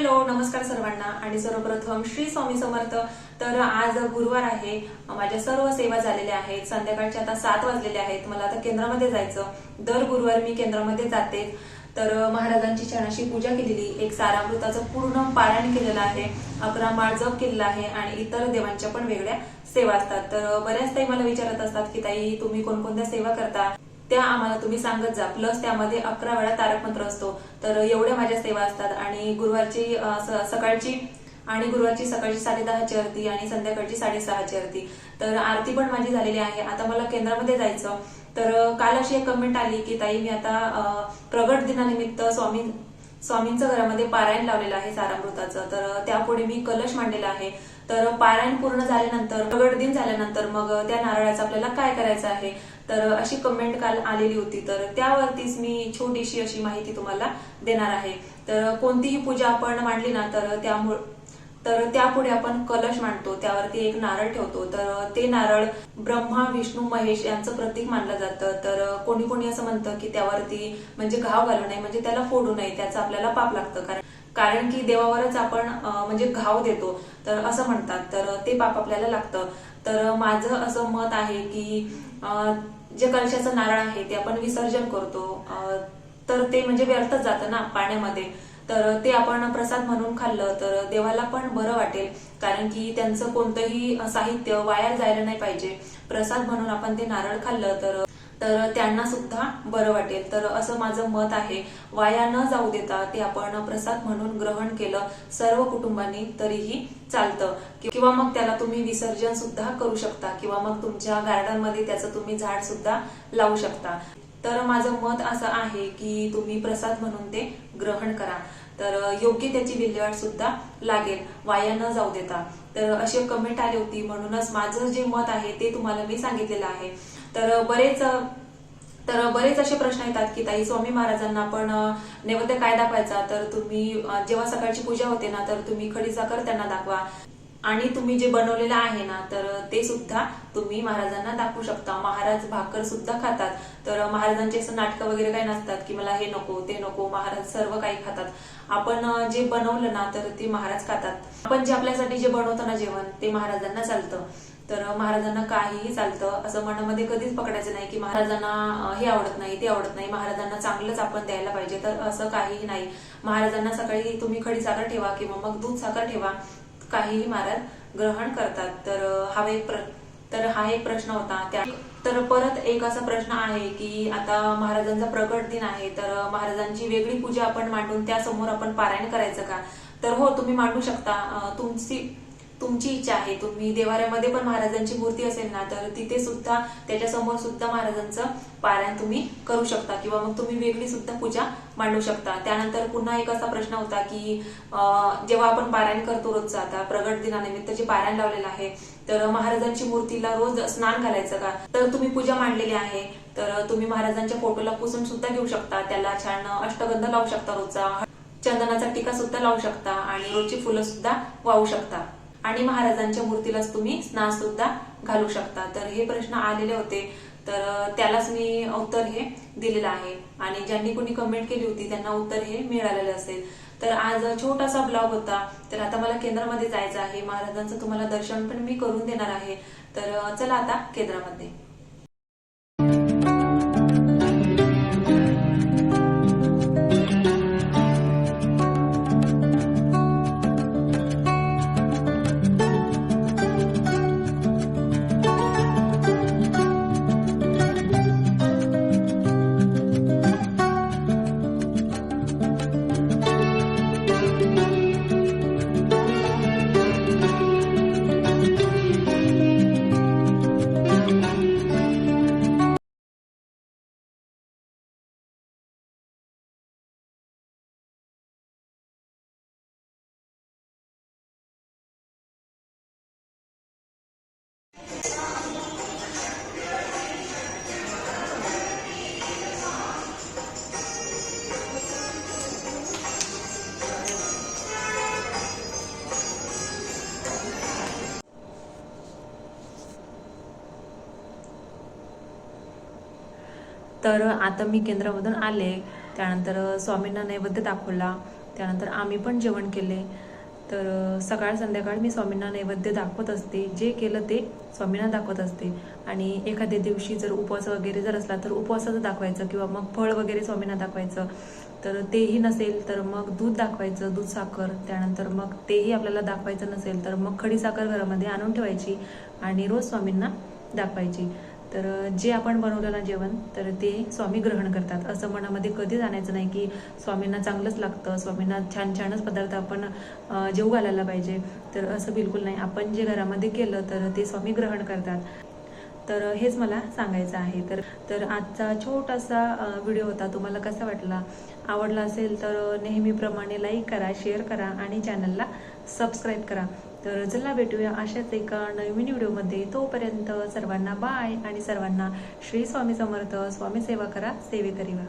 Hello नमस्कार सर्वांना. आणि सर्वप्रथम श्री स्वामी समर्थ. तर आज गुरुवार आहे. माझ्या सर्व सेवा झालेल्या आहेत. संध्याकाळचे आता सात वाजलेले आहेत. मला आता केंद्रामध्ये जायचं. दर गुरुवार मी केंद्रामध्ये जाते. तर महाराजांची छान पूजा केलेली. एक सारामृताचं पूर्ण पारायण केलेलं आहे. अकरा माळ जप केलेला आहे. आणि इतर देवांच्या पण वेगळ्या सेवा असतात. तर बऱ्याच ताई मला विचारत असतात की ताई तुम्ही कोणकोणत्या सेवा करता? त्या आम्हाला तुम्ही सांगत जा. प्लस त्यामध्ये अकरा वेळा तारक मंत्र असतो. तर एवढ्या माझ्या सेवा असतात. आणि गुरुवारची सकाळची आणि गुरुवारची सकाळची साडे दहाची आरती आणि संध्याकाळची साडेसहाची आरती तर आरती पण माझी झालेली आहे. आता मला केंद्रामध्ये जायचं. तर काल अशी एक कमेंट आली की ताई मी आता प्रगट दिनानिमित्त स्वामी स्वामींचं घरामध्ये पारायण लावलेलं आहे सारामृताचं. तर त्यापुढे मी कलश मांडलेला आहे. तर पारायण पूर्ण झाल्यानंतर प्रगट दिन झाल्यानंतर मग त्या नारळाचं आपल्याला काय करायचं आहे? तर अशी कमेंट काल आलेली होती. तर त्यावरतीच मी छोटीशी अशी माहिती तुम्हाला देणार आहे. तर कोणतीही पूजा आपण मांडली ना तर त्यामुळे तर त्यापुढे आपण कलश मांडतो. त्यावरती एक नारळ ठेवतो. तर ते नारळ ब्रह्मा विष्णू महेश यांचं प्रतीक मानलं जातं. तर कोणी कोणी असं म्हणतं की त्यावरती म्हणजे घाव घालू नये म्हणजे त्याला फोडू नये त्याचं आपल्याला पाप लागतं. कारण कारण की देवावरच आपण म्हणजे घाव देतो. तर असं म्हणतात. तर ते पाप आपल्याला लागतं. तर माझं असं मत आहे की जे कलशाचं नारळ आहे ते आपण विसर्जन करतो. तर ते म्हणजे व्यर्थच जातं ना पाण्यामध्ये. तर ते आपण प्रसाद म्हणून खाल्लं तर देवाला पण बरं वाटेल. कारण की त्यांचं कोणतंही साहित्य वाया जायला नाही पाहिजे. प्रसाद म्हणून आपण ते नारळ खाल्लं तर तर त्यांना सुद्धा बरं वाटेल. तर असं माझं मत आहे. वाया न जाऊ देता ते आपण प्रसाद म्हणून ग्रहण केलं सर्व कुटुंबांनी तरीही चालतं. किंवा मग त्याला तुम्ही विसर्जन सुद्धा करू शकता. किंवा मग तुमच्या गार्डनमध्ये त्याचं तुम्ही झाड सुद्धा लावू शकता. तर माझं मत असं आहे की तुम्ही प्रसाद म्हणून ते ग्रहण करा. तर योग्य त्याची विल्हेवाट सुद्धा लागेल. वाया न जाऊ देता. तर अशी कमेंट आली होती. म्हणूनच माझं जे मत आहे ते तुम्हाला मी सांगितलेलं आहे. तर बरेच तर बरेच असे प्रश्न येतात की ताई स्वामी महाराजांना आपण अ, नैवेद्य काय दाखवायचा तर तुम्ही जेव्हा सकाळची पूजा होते ना तर तुम्ही खडी साखर त्यांना दाखवा. आणि तुम्ही जे बनवलेलं आहे ना तर ते सुद्धा तुम्ही महाराजांना दाखवू शकता. महाराज भाकर सुद्धा खातात. तर महाराजांचे असं नाटकं वगैरे काही नसतात की मला हे नको ते नको महाराज सर्व काही खातात. आपण जे बनवलं ना तर ते महाराज खातात. आपण जे आपल्यासाठी जे बनवतो ना जेवण ते महाराजांना चालतं. तर महाराजांना काहीही चालतं असं मनामध्ये कधीच पकडायचं नाही की महाराजांना हे आवडत नाही ते आवडत नाही. महाराजांना चांगलंच आपण द्यायला पाहिजे तर असं काहीही नाही. महाराजांना सकाळी तुम्ही खडी साखर ठेवा किंवा मग दूध साखर ठेवा काहीही महाराज ग्रहण करतात. तर हा एक प्र तर हा एक प्रश्न होता. त्या तर परत एक असा प्रश्न आहे की आता महाराजांचा प्रकट दिन आहे तर महाराजांची वेगळी पूजा आपण मांडून त्यासमोर आपण पारायण करायचं का? तर हो तुम्ही मांडू शकता. तुमची तुमची इच्छा आहे. तुम्ही देवाऱ्यामध्ये पण महाराजांची मूर्ती असेल ना तर तिथे सुद्धा त्याच्यासमोर सुद्धा महाराजांचं पारायण तुम्ही करू शकता किंवा मग तुम्ही वेगळी सुद्धा पूजा मांडू शकता. त्यानंतर पुन्हा एक असा प्रश्न होता की जेव्हा आपण पारायण करतो रोजचं आता प्रगट दिनानिमित्त जे पारायण लावलेलं आहे तर महाराजांची मूर्तीला रोज स्नान घालायचं का? तर तुम्ही पूजा मांडलेली आहे तर तुम्ही महाराजांच्या फोटोला पुसून सुद्धा घेऊ शकता. त्याला छान अष्टगंध लावू शकता रोजचा चंदनाचा टीका सुद्धा लावू शकता आणि रोजची फुलं सुद्धा वाहू शकता. आणि महाराजांच्या मूर्तीलाच तुम्ही स्नान सुद्धा घालू शकता. तर हे प्रश्न आलेले होते. तर त्यालाच मी उत्तर हे दिलेलं आहे. आणि ज्यांनी कोणी कमेंट केली होती त्यांना उत्तर हे मिळालेलं असेल. तर आज छोटासा ब्लॉग होता. तर आता मला केंद्रामध्ये जायचं आहे. महाराजांचं तुम्हाला दर्शन पण मी करून देणार आहे. तर चला आता केंद्रामध्ये. तर आता मी केंद्रामधून आले त्यानंतर स्वामींना नैवेद्य दाखवला त्यानंतर आम्ही पण जेवण केले. तर सकाळ संध्याकाळ मी स्वामींना नैवेद्य दाखवत असते. जे केलं ते स्वामींना दाखवत असते. आणि एखाद्या दिवशी जर उपवास वगैरे जर असला तर उपवासाचं दाखवायचं किंवा मग फळ वगैरे स्वामींना दाखवायचं. तर तेही नसेल तर मग दूध दाखवायचं दूध साखर. त्यानंतर मग तेही आपल्याला दाखवायचं नसेल तर मग खडी साखर घरामध्ये आणून ठेवायची आणि रोज स्वामींना दाखवायची. तर जे आपण बनवलं ना जेवण तर ते स्वामी ग्रहण करतात. असं मनामध्ये कधीच आणायचं नाही की स्वामींना चांगलंच लागतं स्वामींना छान छानच पदार्थ आपण अं, जेवू घालायला पाहिजे. तर असं बिलकुल नाही. आपण जे घरामध्ये केलं तर ते स्वामी ग्रहण करतात. तर हेच मला सांगायचं आहे. तर तर आजचा छोटासा व्हिडिओ होता. तुम्हाला कसा वाटला? आवडला असेल तर नेहमीप्रमाणे लाईक करा शेअर करा आणि चॅनलला सबस्क्राईब करा. तर चला भेटूया अशाच एका नवीन व्हिडिओमध्ये. तोपर्यंत सर्वांना बाय आणि सर्वांना श्री स्वामी समर्थ. स्वामी सेवा करा. सेवे करीवा